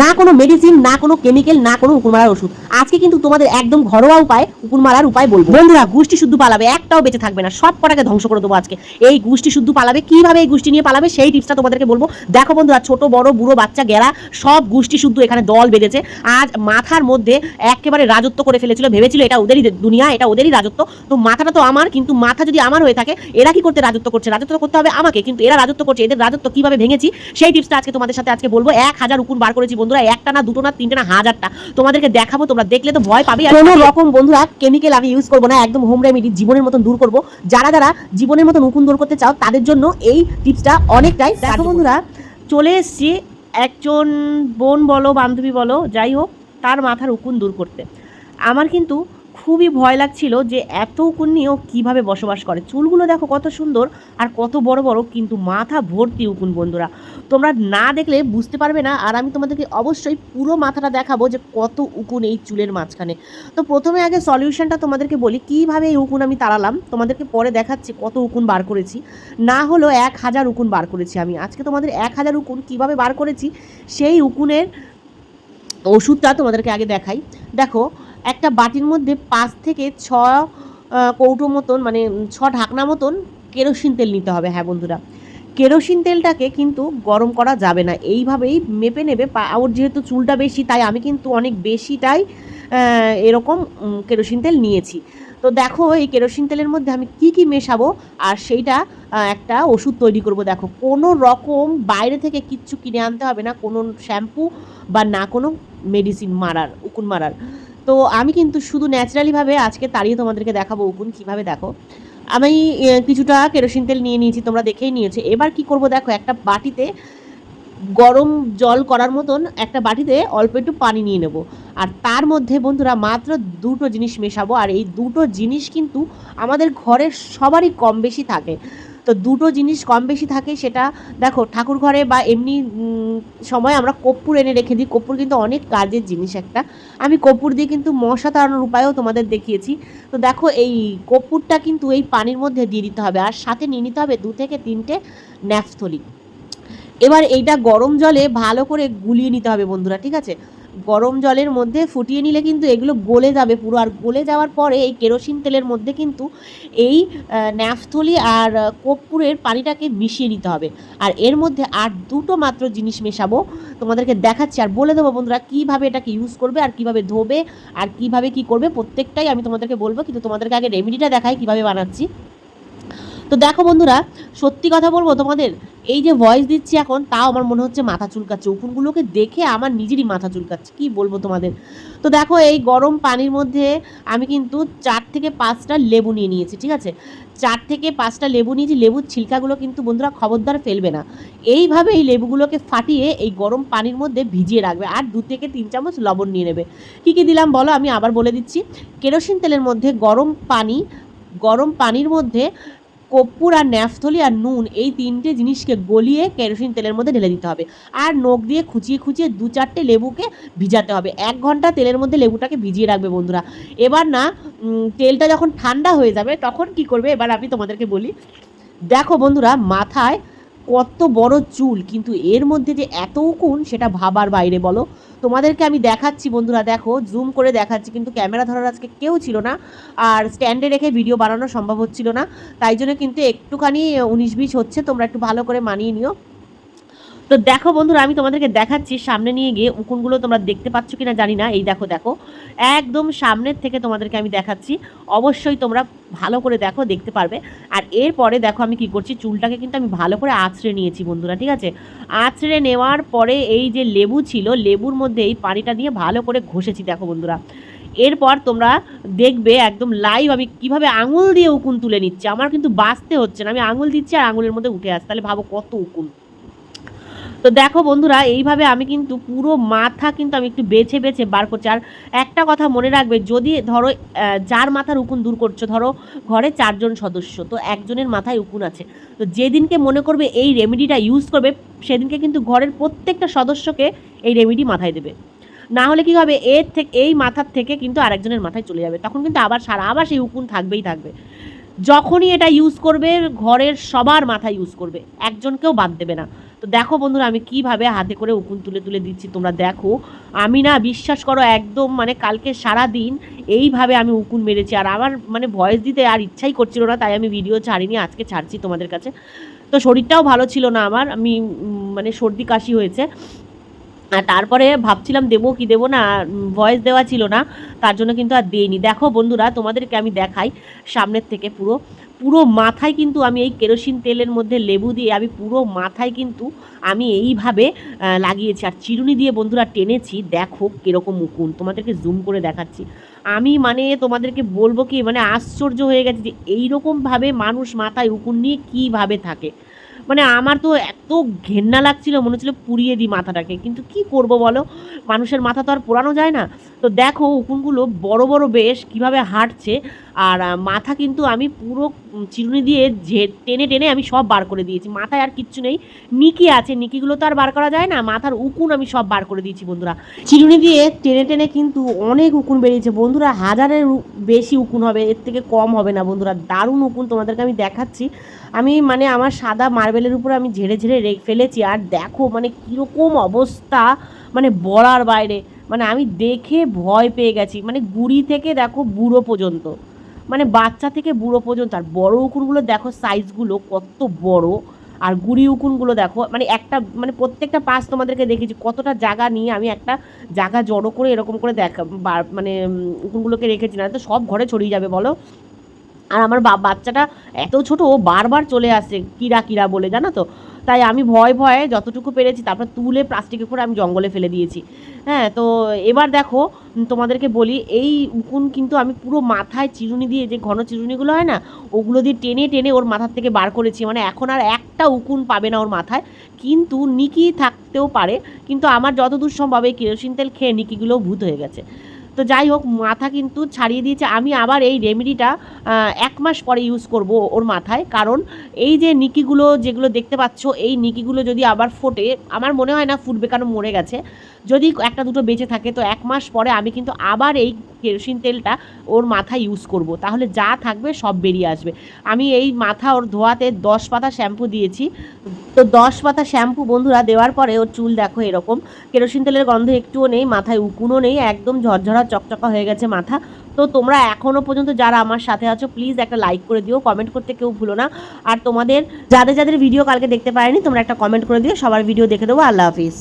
না কোনো মেডিসিন না কোনো কেমিক্যাল না কোনো উকুন মারার ওষুধ। আজকে কিন্তু তোমাদের একদম ঘরোয়া উপায় উকুন মারার উপায় বলব। বন্ধুরা, গোষ্ঠী শুদ্ধ পালাবে, একটাও বেঁচে থাকবে না। সব কটাকে ধ্বংস করে দেবো আজকে। এই গোষ্ঠী শুদ্ধ পালাবে, কীভাবে এই গোষ্ঠী নিয়ে পালাবে, সেই টিপসটা তোমাদেরকে বলব। দেখো বন্ধুরা, ছোট, বড়, বুড়ো, বাচ্চা, গেরা, সব গোষ্ঠী শুদ্ধ এখানে দল বেঁধেছে। আজ মাথার মধ্যে একেবারে রাজত্ব করে ফেলেছিল, ভেবেছিল এটা ওদেরই দুনিয়া, এটা ওদেরই রাজত্ব। তো মাথাটা তো আমার, কিন্তু মাথা যদি আমার হয়ে থাকে, এরা কি করতে রাজত্ব করছে? রাজত্ব করতে হবে আমাকে, কিন্তু এরা রাজত্ব করছে। এদের রাজত্ব কীভাবে ভেঙেছি? সেই টিপসটা আজকে তোমাদের সাথে আজকে বলব। এক হাজার উকুন বার করেছি বন্ধুরা একটা না দুটো না তিনটে না হাজারটা। তোমাদেরকে দেখাবো তোমরা দেখলে তো ভয় পাবে। কোনো রকম বন্ধুরা কেমিক্যাল আমি ইউজ করব না একদম হোম রেমেডি জীবনের মতন দূর করব। যারা যারা জীবনের মতন উকুন দূর করতে চাও তাদের জন্য এই টিপসটা অনেকটাই দেখো বন্ধুরা চলে এসছি একজন বোন বলো বান্ধবী বলো যাই হোক তার মাথার উকুন দূর করতে। আমার কিন্তু খুবই ভয় লাগছিল যে এত নিয়েও কীভাবে বসবাস করে। চুলগুলো দেখো কত সুন্দর আর কত বড় বড় কিন্তু মাথা ভর্তি উকুন বন্ধুরা। তোমরা না দেখলে বুঝতে পারবে না আর আমি তোমাদেরকে অবশ্যই পুরো মাথাটা দেখাবো যে কত উকুন এই চুলের মাঝখানে। তো প্রথমে আগে সলিউশনটা তোমাদেরকে বলি, কীভাবে এই উকুন আমি তাড়ালাম? তোমাদেরকে পরে দেখাচ্ছি কত উকুন বার করেছি। না হলো এক হাজার উকুন বার করেছি আমি। আজকে তোমাদের এক হাজার উকুন কীভাবে বার করেছি, সেই উকুনের ওষুধটা তোমাদেরকে আগে দেখাই। দেখো একটা বাটির মধ্যে পাঁচ থেকে ছ কৌটো মতন মানে ছ ঢাকনা মতন কেরোসিন তেল নিতে হবে। হ্যাঁ বন্ধুরা, কেরোসিন তেলটাকে কিন্তু গরম করা যাবে না। এইভাবেই মেপে নেবে। ওর যেহেতু চুলটা বেশি, তাই আমি কিন্তু অনেক বেশিটাই এরকম কেরোসিন তেল নিয়েছি। তো দেখো, এই কেরোসিন তেলের মধ্যে আমি কি কি মেশাবো? আর সেইটা একটা ওষুধ তৈরি করব। দেখো, কোনো রকম বাইরে থেকে কিচ্ছু কিনে আনতে হবে না। কোনো শ্যাম্পু বা না কোনো মেডিসিন মারার, উকুন মারার। তো আমি কিন্তু শুধু ন্যাচারালিভাবে আজকে তাড়িয়ে তোমাদেরকে দেখাবো উকুন কীভাবে দেখো। আমি কিছুটা কেরোসিন তেল নিয়ে নিয়েছি, তোমরা দেখেই নিয়েছো। এবার কি করব দেখো, একটা বাটিতে গরম জল করার মতন একটা বাটিতে অল্প একটু পানি নিয়ে নেব। আর তার মধ্যে বন্ধুরা মাত্র দুটো জিনিস মেশাবো, আর এই দুটো জিনিস কিন্তু আমাদের ঘরের সবারই কম বেশি থাকে। তো দুটো জিনিস কম বেশি থাকে, সেটা দেখো ঠাকুর ঘরে বা এমনি সময় আমরা কর্পূর এনে রেখে দিই। কর্পূর কিন্তু অনেক কাজের জিনিস একটা। আমি কর্পূর দিয়ে কিন্তু মশা তাড়ানোর উপায়ও তোমাদের দেখিয়েছি। তো দেখো এই কর্পূরটা কিন্তু এই পানির মধ্যে দিয়ে দিতে হবে আর সাথে নিয়ে নিতে হবে দু থেকে তিনটে ন্যাফথলি। এবার এইটা গরম জলে ভালো করে গুলিয়ে নিতে হবে বন্ধুরা, ঠিক আছে? গরম জলের মধ্যে ফুটিয়ে নিলে কিন্তু এগুলো গলে যাবে পুরো। আর গলে যাওয়ার পরে এই কেরোসিন তেলের মধ্যে কিন্তু এই ন্যাফথলি আর আহ, কর্পূরের পানিটাকে মিশিয়ে নিতে হবে। আর এর মধ্যে আর দুটো মাত্র জিনিস মেশাবো তোমাদেরকে দেখাচ্ছি। আর বলে দেবো বন্ধুরা কীভাবে এটাকে ইউজ করবে আর কীভাবে ধোবে আর কীভাবে কি করবে প্রত্যেকটাই আমি তোমাদেরকে বলব। কিন্তু তোমাদেরকে আগে রেমেডিটা দেখাই কীভাবে বানাচ্ছি। তো দেখো বন্ধুরা সত্যি কথা বলব তোমাদের এই যে ভয়েস দিচ্ছি এখন, তাও আমার মনে হচ্ছে মাথা চুলকাচ্ছে। উকুনগুলোকে দেখে আমার নিজেরই মাথা চুলকাচ্ছে। কি বলব তোমাদের? তো দেখো, এই গরম পানির মধ্যে আমি কিন্তু চার থেকে পাঁচটা লেবু নিয়ে নিয়েছি, ঠিক আছে? চার থেকে পাঁচটা লেবু নিয়েছি লেবুর ছিলকাগুলো কিন্তু বন্ধুরা খবরদার ফেলবে না। এইভাবে এই লেবুগুলোকে ফাটিয়ে এই গরম পানির মধ্যে ভিজিয়ে রাখবে আর দু থেকে তিন চামচ লবণ নিয়ে নেবে। কী কী দিলাম বলো? আমি আবার বলে দিচ্ছি। কেরোসিন তেলের মধ্যে গরম পানি, গরম পানির মধ্যে কর্পূর আর ন্যাফথলি আর নুন, এই তিনটে জিনিসকে গলিয়ে কেরোসিন তেলের মধ্যে ঢেলে দিতে হবে। আর নখ দিয়ে খুঁচিয়ে খুঁচিয়ে দু চারটে লেবুকে ভিজাতে হবে। এক ঘণ্টা তেলের মধ্যে লেবুটাকে ভিজিয়ে রাখবে বন্ধুরা। এবার না তেলটা যখন ঠান্ডা হয়ে যাবে, তখন কি করবে? এবার আমি তোমাদেরকে বলি। দেখো বন্ধুরা, মাথায় কত বড় চুল, কিন্তু এর মধ্যে যে এত উকুন, সেটা ভাবার বাইরে বলো। তোমাদেরকে আমি দেখাচ্ছি বন্ধুরা, দেখো জুম করে দেখাচ্ছি, কিন্তু ক্যামেরা ধরার আজকে কেউ ছিল না, আর স্ট্যান্ডে রেখে ভিডিও বানানো সম্ভব হচ্ছিল না। তাই জন্য কিন্তু একটুখানি, উনিশ বিশ হচ্ছে, তোমরা একটু ভালো করে মানিয়ে নিও। তো দেখো বন্ধুরা, আমি তোমাদেরকে দেখাচ্ছি, সামনে নিয়ে গিয়ে উকুনগুলো তোমরা দেখতে পাচ্ছ কিনা জানি না। এই দেখো দেখো, একদম সামনের থেকে তোমাদেরকে আমি দেখাচ্ছি। অবশ্যই তোমরা ভালো করে দেখো, দেখতে পারবে। আর এরপরে দেখো আমি কি করছি, চুলটাকে কিন্তু আমি ভালো করে আঁচড়ে নিয়েছি বন্ধুরা, ঠিক আছে? আঁচড়ে নেওয়ার পরে এই যে লেবু ছিল, লেবুর মধ্যে এই পানিটা দিয়ে ভালো করে ঘষেছি, দেখো বন্ধুরা। এরপর তোমরা দেখবে একদম লাইভ আমি কীভাবে আঙুল দিয়ে উকুন তুলে নিচ্ছি। আমার কিন্তু বাঁচতে হচ্ছে না, আমি আঙুল দিচ্ছি আর আঙুলের মধ্যে উঠে আসছে। তাহলে ভাবো কত উকুন। তো দেখো বন্ধুরা, এইভাবে আমি কিন্তু পুরো মাথা কিন্তু আমি একটু বেছে বেছে বার করছি। আর একটা কথা মনে রাখবে, যদি ধরো যার মাথার উকুন দূর করছ, ধরো ঘরে চারজন সদস্য, তো একজনের মাথায় উকুন আছে। তো যেদিনকে মনে করবে এই রেমেডিটা ইউজ করবে, সেদিনকে কিন্তু ঘরের প্রত্যেকটা সদস্যকে এই রেমেডি মাথায় দেবে। না হলে কি হবে, এর থেকে, এই মাথার থেকে কিন্তু আরেকজনের মাথায় চলে যাবে। তখন কিন্তু আবার সারা, আবার সেই উকুন থাকবেই থাকবে। যখনই এটা ইউজ করবে, ঘরের সবার মাথায় ইউজ করবে। একজনকেও বাদ দেবে না। তো দেখো বন্ধুরা, আমি কীভাবে হাতে করে উকুন তুলে তুলে দিচ্ছি, তোমরা দেখো। আমি না বিশ্বাস করো, একদম মানে কালকে সারা দিন এইভাবে আমি উকুন মেরেছি। আর আমার মানে ভয়েস দিতে আর ইচ্ছাই করছিল না, তাই আমি ভিডিও ছাড়িনি, আজকে ছাড়ছি তোমাদের কাছে। তো শরীরটাও ভালো ছিল না আমার, আমি মানে সর্দি কাশি হয়েছে। আর তারপরে ভাবছিলাম দেবো কি দেবো না ভয়েস দেওয়া ছিল না, তার জন্য কিন্তু আর দেইনি। দেখো বন্ধুরা, তোমাদেরকে আমি দেখাই, সামনের থেকে পুরো। পুরো মাথায় কিন্তু আমি এই কেরোসিন তেলের মধ্যে লেবু দিয়ে আমি পুরো মাথায় কিন্তু আমি এইভাবে লাগিয়েছি। আর চিরুনি দিয়ে বন্ধুরা টেনেছি, দেখো কীরকম উকুন তোমাদেরকে জুম করে দেখাচ্ছি। আমি মানে তোমাদেরকে বলব কি মানে আশ্চর্য হয়ে গেছে যে এইরকমভাবে মানুষ মাথায় উকুন নিয়ে কীভাবে থাকে। মানে আমার তো এত ঘেন্না লাগছিল, মনে হচ্ছিল পুড়িয়ে দিই মাথাটাকে। কিন্তু কি করব বলো? মানুষের মাথা তো আর পোড়ানো যায় না। তো দেখো উকুনগুলো বড় বড় বেশ কীভাবে হাঁটছে, আর মাথা কিন্তু আমি পুরো চিরুনি দিয়ে ঝে, টেনে টেনে আমি সব বার করে দিয়েছি। মাথায় আর কিচ্ছু নেই। নিকি আছে নিকিগুলো তো আর বার করা যায় না, মাথার উকুন আমি সব বার করে দিয়েছি বন্ধুরা। চিরুনি দিয়ে টেনে টেনে কিন্তু অনেক উকুন বেরিয়েছে। বন্ধুরা, হাজারের বেশি উকুন হবে, এর থেকে কম হবে না বন্ধুরা। দারুণ উকুন তোমাদেরকে আমি দেখাচ্ছি। আমি মানে আমার সাদা মার্বেলের উপর আমি ঝেড়ে ঝেড়ে ফেলেছি। আর দেখো মানে কীরকম অবস্থা। মানে বলার বাইরে মানে আমি দেখে ভয় পেয়ে গেছি। মানে গুড়ি থেকে দেখো বুড়ো পর্যন্ত। মানে বাচ্চা থেকে বুড়ো পর্যন্ত। আর বড় উকুনগুলো দেখো সাইজগুলো কত বড়। আর গুড়ি উকুনগুলো দেখো মানে একটা মানে প্রত্যেকটা পাশ তোমাদেরকে দেখেছি কতটা জায়গা নিয়ে আমি একটা জায়গা জড়ো করে এরকম করে দেখা মানে উকুনগুলোকে রেখেছি। না তো সব ঘরে ছড়িয়ে যাবে, বলো। আর আমার বাচ্চাটা এত ছোট, ও বারবার চলে আসে। কিরা কিরা বলে, জানো তো? তাই আমি ভয় ভয়ে যতটুকু পেরেছি, তারপর তুলে প্লাস্টিকে করে আমি জঙ্গলে ফেলে দিয়েছি। হ্যাঁ তো এবার দেখো, তোমাদেরকে বলি, এই উকুন কিন্তু আমি পুরো মাথায় চিরুনি দিয়ে, যে ঘন চিরুনিগুলো হয় না, ওগুলো দিয়ে টেনে টেনে ওর মাথার থেকে বার করেছি। মানে এখন আর একটা উকুন পাবে না ওর মাথায়। কিন্তু নিকি থাকতেও পারে, কিন্তু আমার যতদূর সম্ভব এই কেরোসিন তেল খেয়ে নিকিগুলোও ভূত হয়ে গেছে। তো যাই হোক, মাথা কিন্তু ছাড়িয়ে দিয়েছে। আমি আবার এই রেমেডিটা এক মাস পরে ইউজ করব ওর মাথায়। কারণ এই যে নিকিগুলো যেগুলো দেখতে পাচ্ছ, এই নিকিগুলো যদি আবার ফোটে, আমার মনে হয় না ফুটবে, কারণ মরে গেছে। যদি একটা দুটো বেঁচে থাকে, তো এক মাস পরে আমি কিন্তু আবার এই কেরোসিন তেলটা ওর মাথায় ইউজ করব। তাহলে যা থাকবে, সব বেরিয়ে আসবে। আমি এই মাথা ওর ধোয়াতে দশ পাতা শ্যাম্পু দিয়েছি। তো দশ পাতা শ্যাম্পু বন্ধুরা দেওয়ার পরে ওর চুল দেখো এরকম। কেরোসিন তেলের গন্ধ একটুও নেই, মাথায় উকুনও নেই, একদম ঝরঝরা, চকচকা হয়ে গেছে মাথা। তো তোমরা এখনও পর্যন্ত যারা আমার সাথে আছো প্লিজ একটা লাইক করে দিও কমেন্ট করতে কেউ ভুলো না। আর তোমাদের, যাদের যাদের ভিডিও কালকে দেখতে পারেনি, তোমরা একটা কমেন্ট করে দিও, সবার ভিডিও দেখে দেবো। আল্লাহ হাফিজ।